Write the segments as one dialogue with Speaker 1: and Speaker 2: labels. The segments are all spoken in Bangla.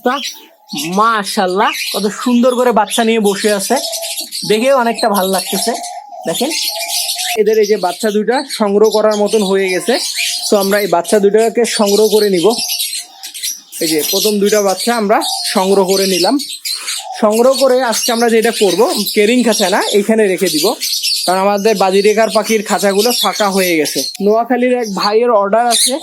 Speaker 1: অবস্থা। মাশাল্লাহ কত সুন্দর করে বাচ্চা নিয়ে বসে আছে। দেখেও অনেকটা ভালো লাগতেছে। দেখেন, এদের এই যে বাচ্চা দুইটা সংগ্রহ করার মতন হয়ে গেছে। তো আমরা এই বাচ্চা দুইটাকে সংগ্রহ করে নিব। এই যে প্রথম দুইটা বাচ্চা আমরা সংগ্রহ করে নিলাম। সংগ্রহ করে আজকে আমরা যেটা করব, কেরিং খাঁচা না, এইখানে রেখে দিব। কারণ আমাদের বাজিরেকার পাখির খাঁচাগুলো ফাঁকা হয়ে গেছে। নোয়াখালীর এক ভাইয়ের অর্ডার আছে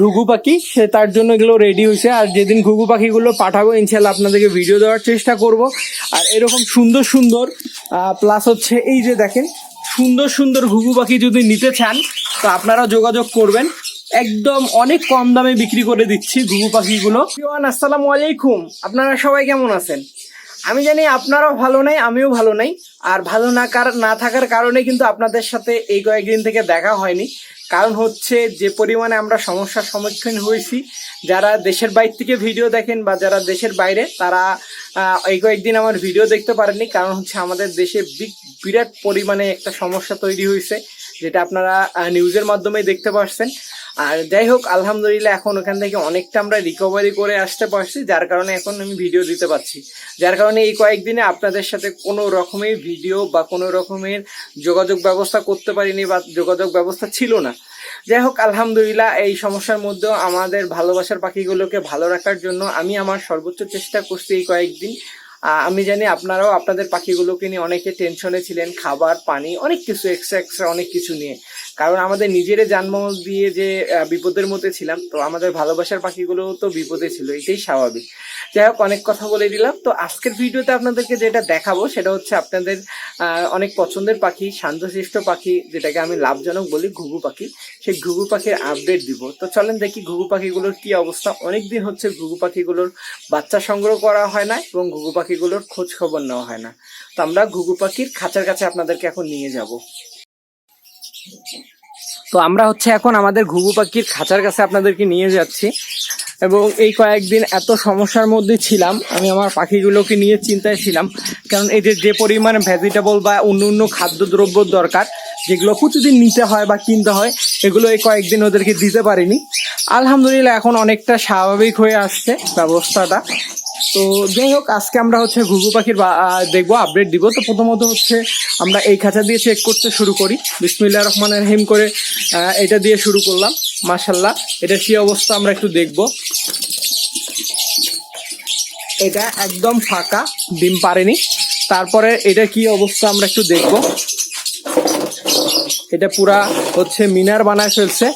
Speaker 1: ঘুঘু পাখি। সে তার জন্য এগুলো রেডি হয়েছে। আর যেদিন ঘুঘু পাখিগুলো পাঠাবো, ইনশাল্লাহ আপনাদেরকে ভিডিও দেওয়ার চেষ্টা করব। আর এরকম সুন্দর সুন্দর প্লাস হচ্ছে এই যে দেখেন, সুন্দর সুন্দর ঘুঘু পাখি যদি নিতে চান, তো আপনারা যোগাযোগ করবেন। একদম অনেক কম দামে বিক্রি করে দিচ্ছি ঘুঘু পাখিগুলো। আসসালামু আলাইকুম। আপনারা সবাই কেমন আছেন? আমি জানি আপনারাও ভালো নাই, আমিও ভালো নাই। আর ভালো না কার, না থাকার কারণে কিন্তু আপনাদের সাথে এই কয়েকদিন থেকে দেখা হয়নি। কারণ হচ্ছে যে পরিমাণে আমরা সমস্যার সম্মুখীন হয়েছি, যারা দেশের বাইরে থেকে ভিডিও দেখেন বা যারা দেশের বাইরে, তারা এই কয়েকদিন আমার ভিডিও দেখতে পারেননি। কারণ হচ্ছে আমাদের দেশে বিরাট পরিমাণে একটা সমস্যা তৈরি হয়েছে, যেটা আপনারা নিউজের মাধ্যমে দেখতে পাচ্ছেন আর যাই হোক, আলহামদুলিল্লাহ এখন ওখান থেকে অনেকটা আমরা রিকভারি করে আসতে পারছি, যার কারণে এখন আমি ভিডিও দিতে পারছি। যার কারণে এই কয়েকদিনে আপনাদের সাথে কোনো রকমের ভিডিও বা কোনো রকমের যোগাযোগ ব্যবস্থা করতে পারিনি বা যোগাযোগ ব্যবস্থা ছিল না। যাই হোক, আলহামদুলিল্লাহ এই সমস্যার মধ্যেও আমাদের ভালোবাসার পাখিগুলোকে ভালো রাখার জন্য আমি আমার সর্বোচ্চ চেষ্টা করছি এই কয়েকদিন। আমি জানি আপনারাও আপনাদের পাখিগুলোকে নিয়ে অনেকে টেনশনে ছিলেন, খাবার, পানি, অনেক কিছু এক্সট্রা এক্সট্রা অনেক কিছু নিয়ে। কারণ আমাদের নিজেরে জানমাল দিয়ে যে বিপদের মধ্যে ছিলাম, তো আমাদের ভালোবাসার পাখিগুলো তো বিপদে ছিল, এটাই স্বাভাবিক। যাই হোক, অনেক কথা বলে দিলাম। তো আজকের ভিডিওতে আপনাদেরকে যেটা দেখাবো, সেটা হচ্ছে আপনাদের অনেক পছন্দের পাখি শান্তশিষ্ট পাখি, যেটাকে আমি লাভজনক বলি, ঘুঘু পাখি। সেই ঘুঘু পাখির আপডেট দিব। তো চলেন দেখি ঘুঘু পাখিগুলোর কি অবস্থা। অনেকদিন হচ্ছে ঘুঘু পাখিগুলোর বাচ্চা সংগ্রহ করা হয় না এবং ঘুঘু পাখিগুলোর খোঁজ খবর নেওয়া হয় না। তো আমরা ঘুঘু পাখির খাঁচার কাছে আপনাদেরকে এখন নিয়ে যাব। তো আমরা হচ্ছে এখন আমাদের ঘুঘু পাখির খাঁচার কাছে আপনাদেরকে নিয়ে যাচ্ছি। এবং এই কয়েকদিন এত সমস্যার মধ্যে ছিলাম, আমি আমার পাখিগুলোকে নিয়ে চিন্তায় ছিলাম। কারণ যে যে পরিমাণে ভেজিটেবল বা অন্য অন্য খাদ্যদ্রব্য দরকার, যেগুলো প্রতিদিন নিতে হয় বা কিনতে হয়, এগুলো এই কয়েকদিন ওদেরকে দিতে পারিনি। আলহামদুলিল্লাহ এখন অনেকটা স্বাভাবিক হয়ে আসছে ব্যবস্থাটা। তো যাই হোক, আজকে আমরা হচ্ছে ঘুঘু পাখির দেখব আপডেট দিব। তো প্রথমত হচ্ছে আমরা এই খাঁচা দিয়ে চেক করতে শুরু করি। বিসমিল্লা রহমান রহিম করে এটা দিয়ে শুরু করলাম। মাশাল্লাহ এটা কি অবস্থা আমরা একটু দেখব। এটা একদম ফাঁকা, ডিম পারেনি তারপরে এটা কি অবস্থা আমরা একটু দেখব। এটা পুরা হচ্ছে মিনার বানায় ফেলছে।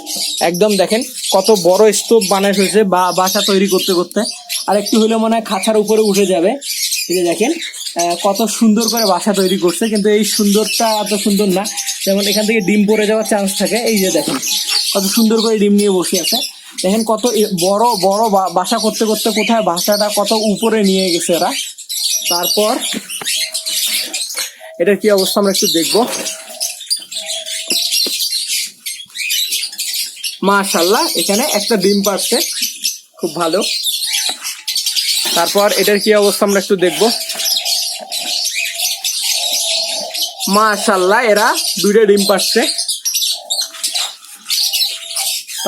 Speaker 1: একদম দেখেন, কত বড় স্তূপ বানায় ফেলছে বা বাসা তৈরি করতে করতে। আর একটু হলে মনে হয় খাঁচার উপরে উঠে যাবে। এই যে দেখেন কত সুন্দর করে বাসা তৈরি করছে, কিন্তু এই সুন্দরটা এত সুন্দর না। যেমন এখান থেকে ডিম পড়ে যাওয়ার চান্স থাকে। এই যে দেখেন, কত সুন্দর করে ডিম নিয়ে বসে আছে। দেখেন কত বড় বড় বাসা করতে করতে কোথায় বাসাটা কত উপরে নিয়ে গেছে এরা। তারপর, এটার কি অবস্থা আমরা একটু দেখব। মাশাল্লাহ এখানে একটা ডিম পাচ্ছে খুব ভালো। তারপর এটার কি অবস্থা আমরা একটু দেখব। মাশাল্লাহ, এরা দুইটা ডিম পাচ্ছে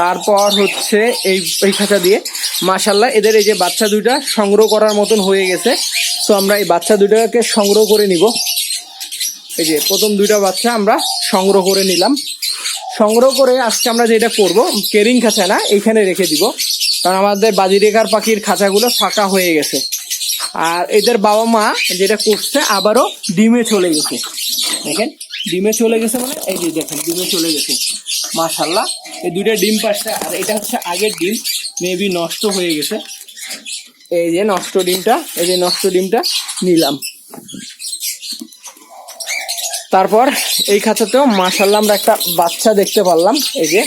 Speaker 1: তারপর হচ্ছে এই এই খাঁচা দিয়ে। মাশাল্লাহ, এদের এই যে বাচ্চা দুইটা সংগ্রহ করার মতন হয়ে গেছে। তো আমরা এই বাচ্চা দুইটাকে সংগ্রহ করে নিব। এই যে প্রথম দুইটা বাচ্চা আমরা সংগ্রহ করে নিলাম। সংগ্রহ করে আজকে আমরা যেটা করব, কেরিং খাঁচা না এইখানে রেখে দিব। কারণ আমাদের বাজিরেকার পাখির খাঁচাগুলো ফাঁকা হয়ে গেছে। আর এদের বাবা মা যেটা করছে, আবারও ডিমে চলে গেছে। দেখেন, ডিমে চলে গেছে মানে এই যে দেখেন, ডিমে চলে গেছে। মাশাল্লাহ এই দুইটা ডিম পাচ্ছে। আর এটা হচ্ছে আগের ডিম, মেবি নষ্ট হয়ে গেছে। এই যে নষ্ট ডিমটা, এই যে নষ্ট ডিমটা নিলাম। তারপর এই খাঁচাতেও মাশাল্লাহ আমরা একটা বাচ্চা দেখতে পারলাম। এই যে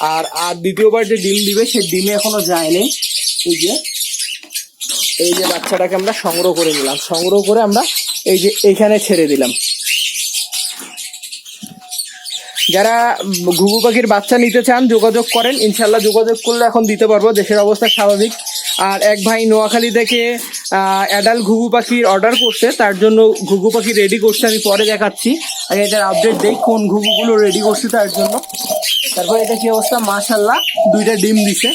Speaker 1: আর আর দ্বিতীয়বার যে ডিম দিবে, সে ডিমে এখনও যায়নি। এই যে এই যে বাচ্চাটাকে আমরা সংগ্রহ করে নিলাম। সংগ্রহ করে আমরা এই যে এখানে ছেড়ে দিলাম। যারা ঘুঘু পাখির বাচ্চা নিতে চান, যোগাযোগ করেন। ইনশাল্লাহ যোগাযোগ করলে এখন দিতে পারব। দেশের অবস্থা স্বাভাবিক। আর এক ভাই নোয়াখালী থেকে অ্যাডাল ঘুঘু পাখির অর্ডার করছে, তার জন্য ঘুঘু পাখি রেডি করছে, আমি পরে দেখাচ্ছি। আর এটার আপডেট দেই, কোন ঘুঘুগুলো রেডি করছে তার জন্য। তারপর এটা কি অবস্থা? মাশাল্লাহ দুইটা ডিম দিছে।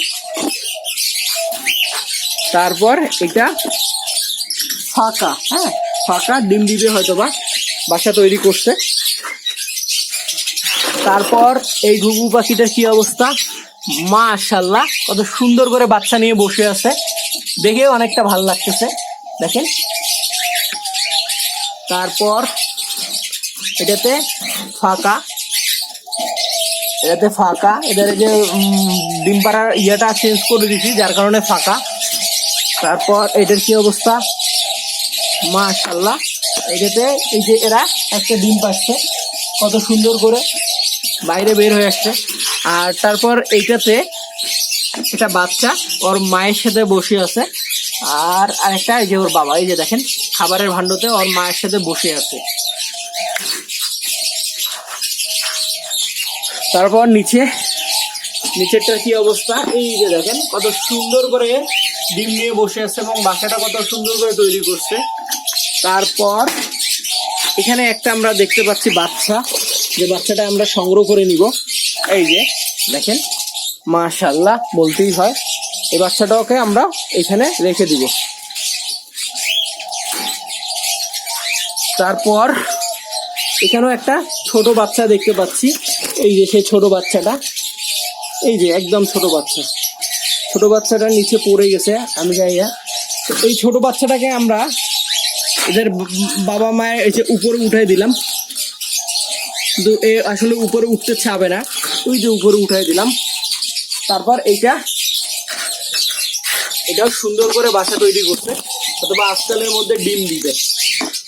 Speaker 1: তারপর এটা ফাঁকা হ্যাঁ ফাঁকা, ডিম দিবে হয়তো বা বাসা তৈরি করছে। তারপর এই ঘুঘু পাখিটার কি অবস্থা? মাশাল্লাহ কত সুন্দর করে বাচ্চা নিয়ে বসে আছে। দেখে অনেকটা ভালো লাগতেছে। দেখেন। তারপর এটাতে ফাঁকা। এটাতে ফাঁকা। এদের যে ডিম পাড়ার ইয়েটা চেঞ্জ করে দিছি, যার কারণে ফাঁকা। তারপর এটার কি অবস্থা? মাশাল্লাহ এটাতে এই যে এরা একটা ডিম পাচ্ছে কত সুন্দর করে বাইরে বের হয়ে আসছে। আর তারপর এইটাতে এটা বাচ্চা ওর মায়ের সাথে বসে আছে। আর আরেকটা এই যে ওর বাবা, এই যে দেখেন, খাবারের ভাণ্ডতে ওর মায়ের সাথে বসে আছে। তারপর নিচে, নিচেরটার কি অবস্থা? এই যে দেখেন, কত সুন্দর করে ডিম নিয়ে বসে আছে এবং বাসাটা কত সুন্দর করে তৈরি করছে। তারপর এখানে একটা আমরা দেখতে পাচ্ছি বাচ্চা। যে বাচ্চাটা আমরা সংগ্রহ করে নিব। এই যে, দেখেন মাশাল্লাহ বলতেই হয়। এই বাচ্চাটাকে আমরা এখানে রেখে দিব। তারপর এখানেও একটা ছোট বাচ্চা দেখতে পাচ্ছি। এই যে, সেই ছোট বাচ্চাটা। এই যে, একদম ছোট বাচ্চা। ছোট বাচ্চাটা নিচে পড়ে গেছে, আমি যাই না। এই ছোট বাচ্চাটাকে আমরা এদের বাবা মায়ের এই যে উপরে উঠাই দিলাম। কিন্তু এ আসলে উপরে উঠতে চাবে না। ওই যে উপরে উঠাই দিলাম। তারপর এইটা এটাও সুন্দর করে বাসা তৈরি করছে, অথবা আজকালের মধ্যে ডিম দিবে।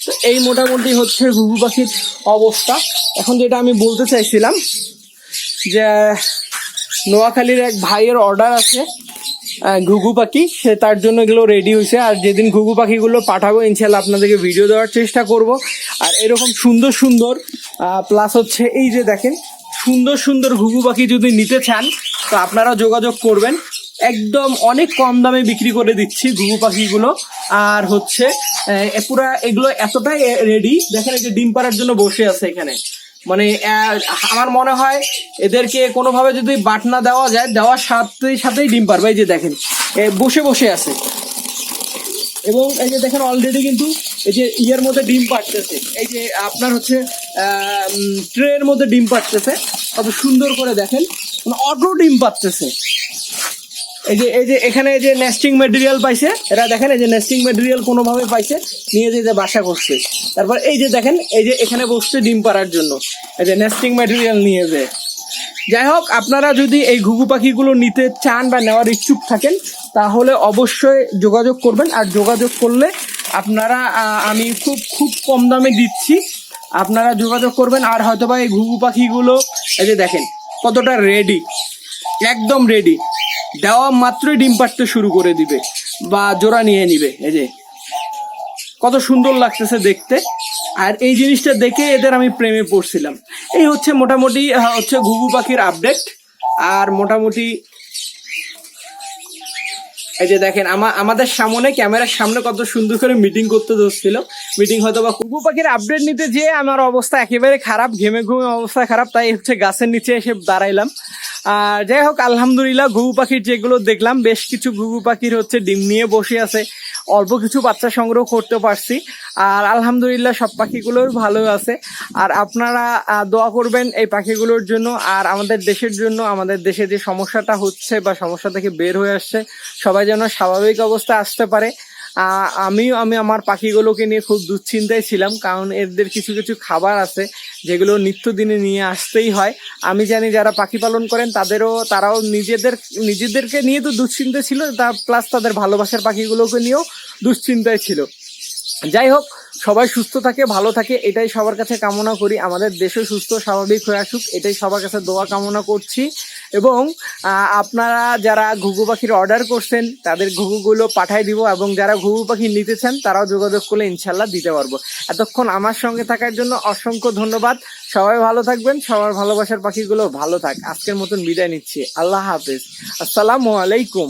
Speaker 1: তো এই মোটামুটি হচ্ছে ঘুঘু পাখির অবস্থা। এখন যেটা আমি বলতে চাইছিলাম, যে নোয়াখালীর এক ভাইয়ের অর্ডার আছে ঘুঘু পাখি। সে তার জন্য এগুলো রেডি হয়েছে আর যেদিন ঘুঘু পাখিগুলো পাঠাবো ইনশাল্লাহ আপনাদেরকে ভিডিও দেওয়ার চেষ্টা করব। আর এরকম সুন্দর সুন্দর প্লাস হচ্ছে এই যে দেখেন সুন্দর সুন্দর ঘুঘু পাখি যদি নিতে চান, তো আপনারা যোগাযোগ করবেন। একদম অনেক কম দামে বিক্রি করে দিচ্ছি ঘুঘু পাখিগুলো। আর হচ্ছে পুরা এগুলো এতটাই রেডি দেখেন এই যে ডিম পাড়ার জন্য বসে আছে এখানে। মানে আমার মনে হয় এদেরকে কোনোভাবে যদি বাটনা দেওয়া যায়, দেওয়ার সাথে সাথেই ডিম পারবে এই যে দেখেন বসে বসে আছে। এবং এই যে দেখেন অলরেডি কিন্তু এই যে ইয়ের মধ্যে ডিম পাড়তেছে। এই যে আপনার হচ্ছে ট্রের মধ্যে ডিম পাচ্ছে কত সুন্দর করে দেখেন মানে অটো ডিম পাচ্ছে এই যে এই যে, এখানে যে নেস্টিং মেটেরিয়াল পাইছে, এরা দেখেন এই যে নেস্টিং মেটেরিয়াল কোনোভাবে পাইছে, নিয়ে যে যে বাসা করছে। তারপর এই যে দেখেন, এই যে এখানে বসছে ডিম পাড়ার জন্য। এই যে নেস্টিং মেটেরিয়াল নিয়ে যে। যাই হোক, আপনারা যদি এই ঘুঘু পাখিগুলো নিতে চান বা নেওয়ার ইচ্ছুক থাকেন, তাহলে অবশ্যই যোগাযোগ করবেন। আর যোগাযোগ করলে আপনারা আমি খুব খুব কম দামে দিচ্ছি। আপনারা যোগাযোগ করবেন আর হয়তোবা এই ঘুঘু পাখিগুলো, এই যে দেখেন, কতটা রেডি একদম রেডি দেওয়া মাত্রই ডিম পাড়তে শুরু করে দিবে বা জোড়া নিয়ে নিবে, এই যে। কত সুন্দর লাগতেছে দেখতে। আর এই জিনিসটা দেখে এদের আমি প্রেমে পড়ছিলাম। এই হচ্ছে মোটামুটি হচ্ছে ঘুঘু পাখির আপডেট আর মোটামুটি এই যে দেখেন আমার আমাদের সামনে, ক্যামেরার সামনে কত সুন্দর করে মিটিং করতে ধরছিল। মিটিং হয়তো বা কুকু পাখির আপডেট নিতে যেয়ে আমার অবস্থা একেবারে খারাপ, ঘেমে ঘুমে অবস্থা খারাপ, তাই হচ্ছে গাছের নিচে এসে দাঁড়াইলাম। আর যাই হোক, আলহামদুলিল্লাহ, ঘুঘু পাখির যেগুলো দেখলাম, বেশ কিছু ঘুঘু পাখির হচ্ছে ডিম নিয়ে বসে আছে। অল্প কিছু বাচ্চা সংগ্রহ করতে পারছি। আর আলহামদুলিল্লাহ সব পাখিগুলোই ভালো আছে। আর আপনারা দোয়া করবেন এই পাখিগুলোর জন্য। আর আমাদের দেশের জন্য, আমাদের দেশে যে সমস্যাটা হচ্ছে বা সমস্যা থেকে বের হয়ে আসছে, সবাই যেন স্বাভাবিক অবস্থা আসতে পারে। আমিও, আমি আমার পাখিগুলোকে নিয়ে খুব দুশ্চিন্তায় ছিলাম, কারণ এদের কিছু কিছু খাবার আছে, যেগুলো নিত্যদিনে নিয়ে আসতেই হয়। আমি জানি যারা পাখি পালন করেন, তাদেরও, তারাও নিজেদের, নিজেদেরকে নিয়ে তো দুশ্চিন্তা ছিল, তা প্লাস তাদের ভালোবাসার পাখিগুলোকে নিয়েও দুশ্চিন্তায় ছিল। যাই হোক, সবাই সুস্থ থাকে, ভালো থাকে, এটাই সবার কাছে কামনা করি। আমাদের দেশও সুস্থ, স্বাভাবিক হয়ে আসুক, এটাই সবার কাছে দোয়া কামনা করছি। এবং আপনারা যারা ঘুঘু পাখির অর্ডার করছেন, তাদের ঘুঘুগুলো পাঠাই দিব এবং যারা ঘুঘু পাখি নিতে চান, তারাও যোগাযোগ করলে ইনশাল্লাহ দিতে পারব। এতক্ষণ আমার সঙ্গে থাকার জন্য অসংখ্য ধন্যবাদ। সবাই ভালো থাকবেন, সবার ভালোবাসার পাখিগুলো ভালো থাক। আজকের মতন বিদায় নিচ্ছি। আল্লাহ হাফেজ। আসসালামু আলাইকুম।